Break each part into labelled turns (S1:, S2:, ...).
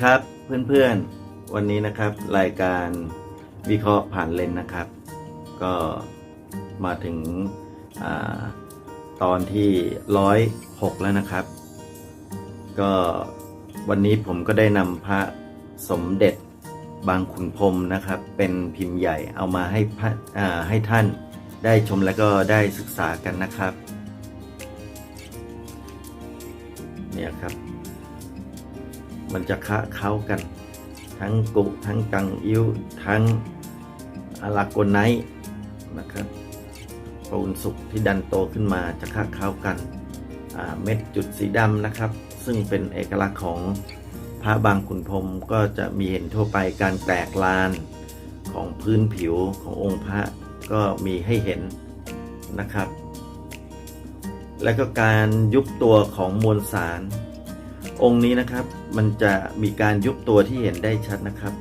S1: ดีครับเพื่อนๆ วันนี้นะครับ รายการวิเคราะห์ผ่านเลนนะครับ ก็มาถึงอตอนที่ร้อยหกแล้วนะครับ ก็วันนี้ผมก็ได้นำพระสมเด็จบางขุนพรมนะครับ เป็นพิมพ์ใหญ่เอามาให้พระอ่าให้ท่านได้ชมและก็ได้ศึกษากันนะครับ เนี่ยครับ มันจะคะเข้ากัน ทั้งกุทั้งกังอิ้วทั้งอาลาโกไนนะครับปูนสุกที่ดันโตขึ้นมาจะคะเข้ากันเม็ดจุดสีดำนะครับ ซึ่งเป็นเอกลักษณ์ของพระบางขุนพรมก็จะมีเห็นทั่วไปการแตกลานของพื้นผิวขององค์พระก็มีให้เห็นนะครับ และก็การยุบตัวของมวลสาร องค์นี้นะครับ มันจะมีการยุบตัวที่เห็นได้ชัดนะครับ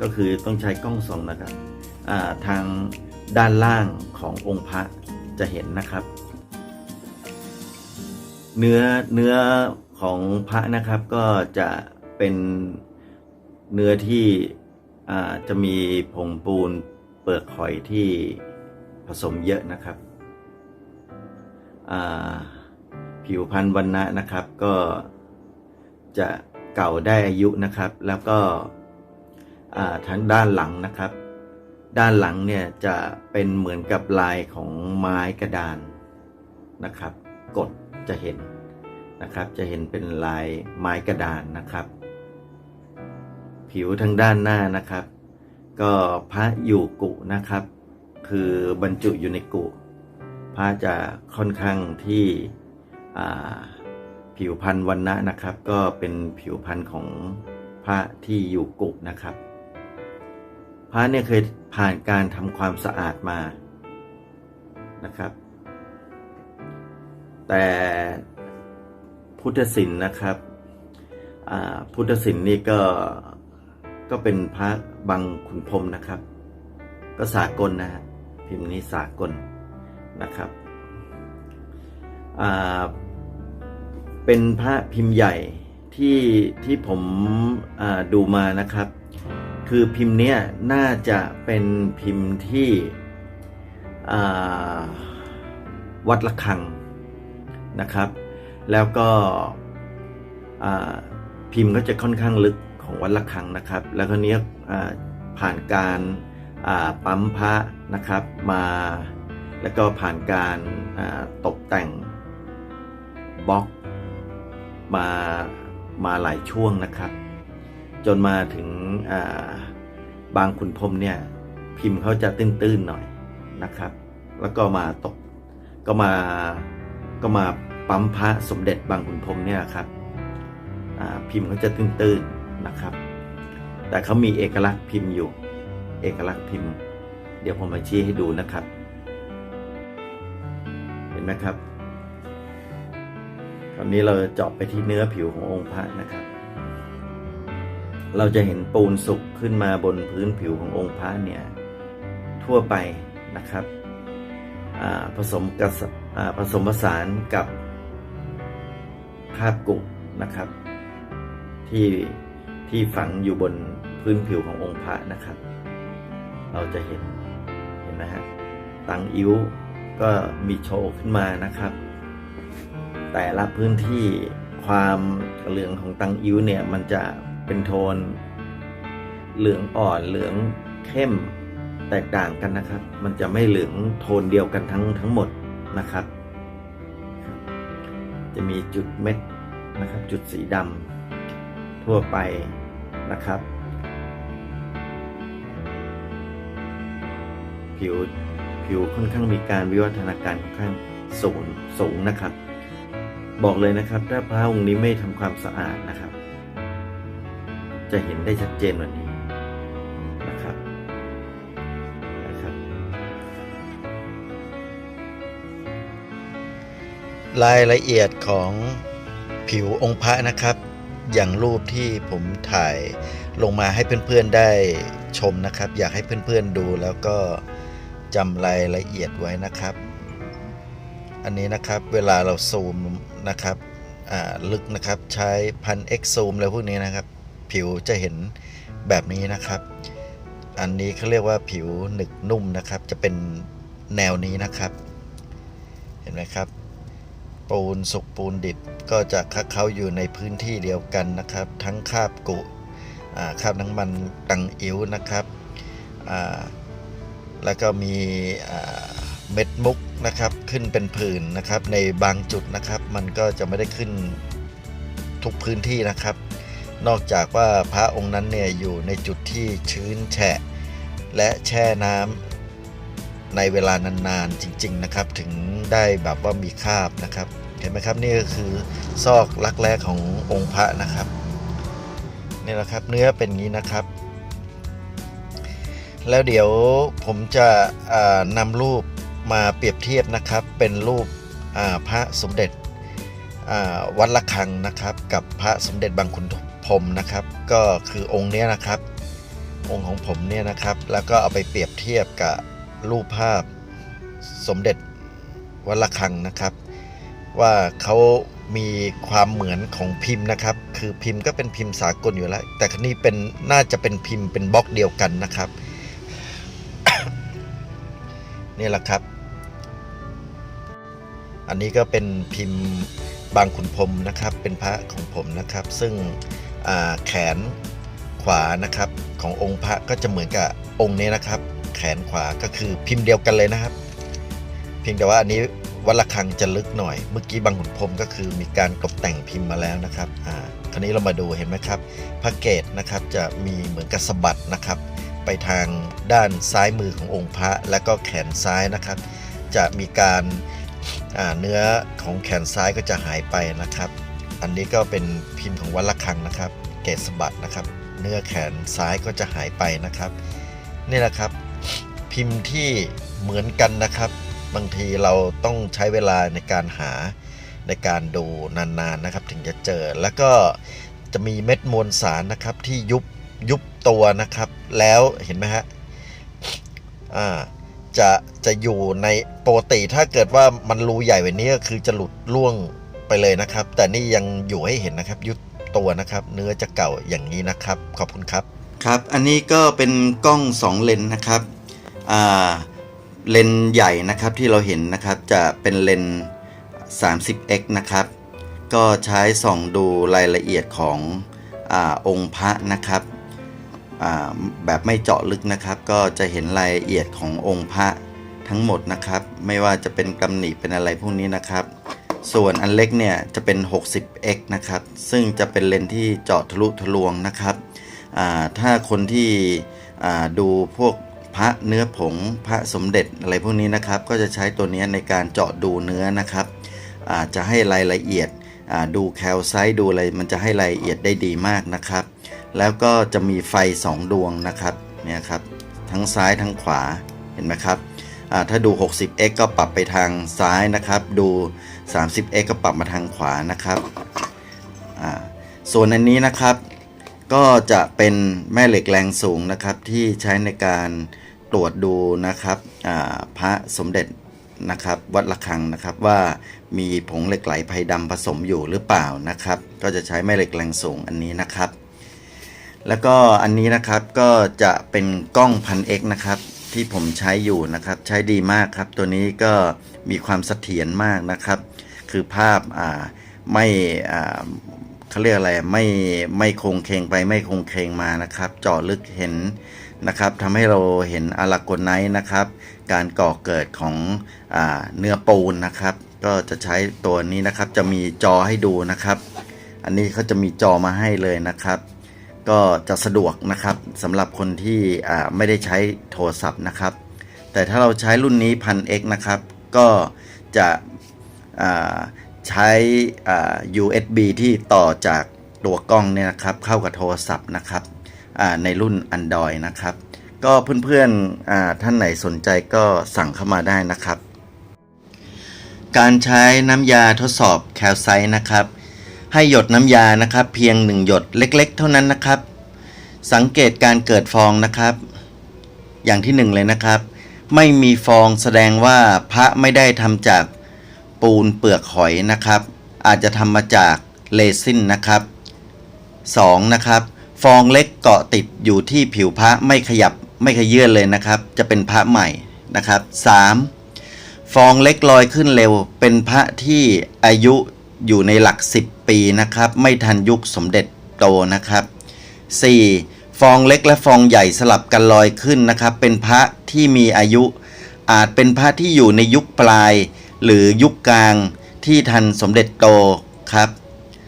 S1: ก็คือต้องใช้กล้องส่องนะครับทางด้านล่างขององค์พระจะเห็นนะครับ เนื้อเนื้อของพระนะครับก็จะเป็นเนื้อที่จะมีผงปูนเปลือกหอยที่ผสมเยอะนะครับผิวพันธุ์วันนะนะครับก็จะ เก่าได้อายุนะครับ แล้วก็อ่าทั้งด้านหลังนะครับ ด้านหลังเนี่ยจะเป็นเหมือนกับลายของไม้กระดานนะครับ กดจะเห็นนะครับ จะเห็นเป็นลายไม้กระดานนะครับ ผิวทางด้านหน้านะครับ ก็พระอยู่กุนะครับ คือบรรจุอยู่ในกุพระจะค่อนข้างที่อ่า ผิวพันธุ์วันนะนะครับ ก็เป็นผิวพันธุ์ของพระที่อยู่กุนะครับ พระเนี่ยเคยผ่านการทำความสะอาดมานะครับ แต่พุทธศิลป์นะครับพุทธศิลป์นี่ก็ก็เป็นพระบางขุนพรมนะครับ ก็สากลนะฮะพิมพ์นี้สากลนะครับอ่า เป็นพระพิมพ์ใหญ่ที่ที่ผมดูมานะครับ คือพิมพ์เนี้ยน่าจะเป็นพิมพ์ที่วัดละคังนะครับ แล้วก็พิมพ์ก็จะค่อนข้างลึกของวัดละคังนะครับ แล้วก็เนี้ยผ่านการปั๊มพระนะครับมาแล้วก็ผ่านการตกแต่งบล็อก มามาหลายช่วงนะครับ จนมาถึงาบางขุนพรมเนี่ย พิมพ์เขาจะตื้นๆหน่อยนะครับ แล้วก็มาตกก็มาก็มาปั๊มพระสมเด็จบางขุนพรมเนี่ยครับพิมพ์เขาจะตื้นๆนะครับ แต่เขามีเอกลักษณ์พิมพ์อยู่ เอกลักษณ์พิมพ์ เดี๋ยวผมมาชี้ให้ดูนะครับ เห็นไหมครับ คราวนี้เราจะเจาะไปที่เนื้อผิวขององค์พระนะครับ เราจะเห็นปูนสุกขึ้นมาบนพื้นผิวขององค์พระเนี่ยทั่วไปนะครับอ่าผสมกับอ่าผสมผสานกับคราบกุนะครับ ที่ที่ฝังอยู่บนพื้นผิวขององค์พระนะครับ เราจะเห็นเห็นไหมฮะตังอิ้วก็มีโชว์ขึ้นมานะครับ แต่ละพื้นที่ความเหลืองของตังอิ้วเนี่ยมันจะเป็นโทน เหลืองอ่อนเหลืองเข้มแตกต่างกันนะครับ มันจะไม่เหลืองโทนเดียวกันทั้งทั้งหมดนะครับ จะมีจุดเม็ดนะครับ จุดสีดำทั่วไปนะครับ ผิวผิวค่อนข้างมีการวิวัฒนาการค่อนข้างสูงสูงนะครับ บอกเลยนะครับ ถ้าพระองค์นี้ไม่ทำความสะอาดนะครับ จะเห็นได้ชัดเจนวันนี้นะครับนะครับ
S2: รายละเอียดของผิวองค์พระนะครับ อย่างรูปที่ผมถ่ายลงมาให้เพื่อนๆได้ชมนะครับ อยากให้เพื่อนๆดูแล้วก็จำรายละเอียดไว้นะครับ อันนี้นะครับเวลาเราซูมนะครับลึกนะครับใช้พัน X ซูมอะไรพวกนี้นะครับ ผิวจะเห็นแบบนี้นะครับ อันนี้เขาเรียกว่าผิวหนึกนุ่มนะครับ จะเป็นแนวนี้นะครับ เห็นไหมครับ ปูนสุกปูนดิบก็จะคเขาอยู่ในพื้นที่เดียวกันนะครับ ทั้งคาบกุคาบน้ำมันตังอิ๋วนะครับแล้วก็มีเม็ดมุก นะครับขึ้นเป็นผื่นนะครับ ในบางจุดนะครับ มันก็จะไม่ได้ขึ้นทุกพื้นที่นะครับ นอกจากว่าพระองค์นั้นเนี่ยอยู่ในจุดที่ชื้นแฉะ และแช่น้ำในเวลานานๆจริง ๆนะครับ ถึงได้แบบว่ามีคราบนะครับ เห็นไหมครับนี่ก็คือซอกลักแร้ขององค์พระนะครับนี่แหละครับเนื้อเป็นงี้นะครับ แล้วเดี๋ยวผมจะนำรูป มาเปรียบเทียบนะครับเป็นรูปพระสมเด็จวัดละคังนะครับกับพระสมเด็จบางขุนพรมนะครับ ก็คือองค์นี้นะครับ องค์ของผมเนี่ยนะครับ แล้วก็เอาไปเปรียบเทียบกับรูปภาพสมเด็จวัดละคังนะครับ ว่าเขามีความเหมือนของพิมพ์นะครับ คือพิมพ์ก็เป็นพิมพ์สากลอยู่แล้ว แต่คราวนี้เป็นน่าจะเป็นพิมพ์เป็นบล็อกเดียวกันนะครับ นี่แหละครับ อันนี้ก็เป็นพิมพ์บางขุนพรมนะครับ เป็นพระของผมนะครับ ซึ่งแขนขวานะครับขององค์พระก็จะเหมือนกับองค์นี้นะครับ แขนขวาก็คือพิมพ์เดียวกันเลยนะครับ เพียงแต่ว่าอันนี้วัดระฆังจะลึกหน่อย เมื่อกี้บางขุนพรมก็คือมีการตกแต่งพิมพ์มาแล้วนะครับอ่าคราวนี้เรามาดูเห็นไหมครับ พระเกตนะครับจะมีเหมือนกับสะบัดนะครับ ไปทางด้านซ้ายมือขององค์พระ และก็แขนซ้ายนะครับ จะมีการ เนื้อของแขนซ้ายก็จะหายไปนะครับ อันนี้ก็เป็นพิมพ์ของวัดระฆังนะครับ เกตสบัดนะครับ เนื้อแขนซ้ายก็จะหายไปนะครับ นี่แหละครับ พิมพ์ที่เหมือนกันนะครับ บางทีเราต้องใช้เวลาในการหาในการดูนานๆนะครับ ถึงจะเจอแล้วก็จะมีเม็ดมวลสารนะครับที่ยุบยุบตัวนะครับ แล้วเห็นไหมฮะอ่า จะจะอยู่ในปกติถ้าเกิดว่ามันรูใหญ่แบบนี้ก็คือจะหลุดล่วงไปเลยนะครับ แต่นี่ยังอยู่ให้เห็นนะครับ ยุบตัวนะครับ เนื้อจะเก่าอย่างนี้นะครับ ขอบคุณครับ
S1: ครับ อันนี้ก็เป็นกล้อง 2 เลนนะครับอ่าเลนใหญ่นะครับที่เราเห็นนะครับจะเป็นเลน 30x นะครับ ก็ใช้ส่องดูรายละเอียดของอองค์พระนะครับ แบบไม่เจาะลึกนะครับ ก็จะเห็นรายละเอียดขององค์พระทั้งหมดนะครับ ไม่ว่าจะเป็นกำหนิเป็นอะไรพวกนี้นะครับ ส่วนอันเล็กเนี่ยจะเป็น 60x นะครับ ซึ่งจะเป็นเลนส์ที่เจาะทะลุทะลวงนะครับถ้าคนที่ดูพวกพระเนื้อผงพระสมเด็จอะไรพวกนี้นะครับ ก็จะใช้ตัวนี้ในการเจาะดูเนื้อนะครับจะให้รายละเอียดดูแคลไซต์ดูอะไรมันจะให้รายละเอียดได้ดีมากนะครับ แล้วก็จะมีไฟ 2 ดวงนะครับเนี่ยครับทั้งซ้ายทั้งขวาเห็นไหมครับถ้าดู 60x ก็ปรับไปทางซ้ายนะครับ ดู 30x ก็ปรับมาทางขวานะครับส่วนอันนี้นะครับก็จะเป็นแม่เหล็กแรงสูงนะครับที่ใช้ในการตรวจดูนะครับพระสมเด็จนะครับวัดระฆังนะครับว่ามีผงเหล็กไหลไพดำผสมอยู่หรือเปล่านะครับ ก็จะใช้แม่เหล็กแรงสูงอันนี้นะครับ แล้วก็อันนี้นะครับก็จะเป็นกล้องพันเอกนะครับที่ผมใช้อยู่นะครับใช้ดีมากครับ ตัวนี้ก็มีความเสถียรมากนะครับ คือภาพอ่าไม่อ่าเขาเรียกอะไรไม่ไม่คงเคงไปไม่คงเคงมานะครับจาะลึกเห็นนะครับทำให้เราเห็นอลาโกไนท์นะครับ การก่อเกิดของอเนื้อปูนนะครับ ก็จะใช้ตัวนี้นะครับจะมีจอให้ดูนะครับ อันนี้เขาจะมีจอมาให้เลยนะครับ ก็จะสะดวกนะครับสำหรับคนที่ไม่ได้ใช้โทรศัพท์นะครับ แต่ถ้าเราใช้รุ่นนี้พัน X นะครับ ก็จะใช้ USB ที่ต่อจากตัวกล้องเนี่ยนะครับเข้ากับโทรศัพท์นะครับในรุ่น Android นะครับ ก็เพื่อนๆท่านไหนสนใจก็สั่งเข้ามาได้นะครับ การใช้น้ำยาทดสอบแคลไซต์นะครับ ให้หยดน้ำยานะครับ เพียง1หยดเล็ก ๆ เท่านั้นนะครับ สังเกตการเกิดฟองนะครับ อย่างที่หนึ่งเลยนะครับ ไม่มีฟองแสดงว่าพระไม่ได้ทำจากปูนเปลือกหอยนะครับ อาจจะทำมาจากเรซินนะครับ 2. นะครับ ฟองเล็กเกาะติดอยู่ที่ผิวพระไม่ขยับไม่ขยื่นเลยนะครับ จะเป็นพระใหม่นะครับ 3. ฟองเล็กลอยขึ้นเร็ว เป็นพระที่อายุ อยู่ในหลัก 10 ปีนะครับ ไม่ทันยุคสมเด็จโตนะครับ 4. ฟองเล็กและฟองใหญ่สลับกันลอยขึ้นนะครับ เป็นพระที่มีอายุ อาจเป็นพระที่อยู่ในยุคปลาย หรือยุคกลางที่ทันสมเด็จโตครับ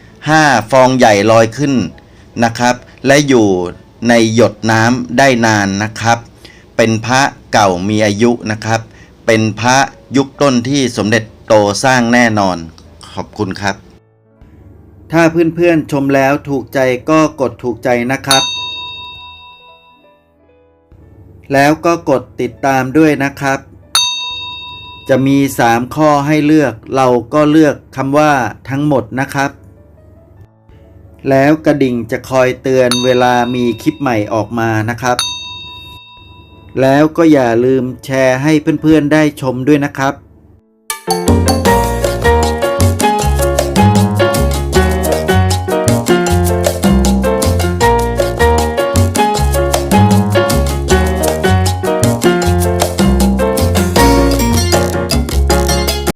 S1: 5. ฟองใหญ่ลอยขึ้นนะครับ และอยู่ในหยดน้ำได้นานนะครับ เป็นพระเก่ามีอายุนะครับ เป็นพระยุคต้นที่สมเด็จโตสร้างแน่นอน ขอบคุณครับ ถ้าเพื่อนๆชมแล้วถูกใจก็กดถูกใจนะครับ แล้วก็กดติดตามด้วยนะครับ จะมี 3 ข้อให้เลือกเราก็เลือกคำว่าทั้งหมดนะครับ แล้วกระดิ่งจะคอยเตือนเวลามีคลิปใหม่ออกมานะครับแล้วก็อย่าลืมแชร์ให้เพื่อนๆได้ชมด้วยนะครับ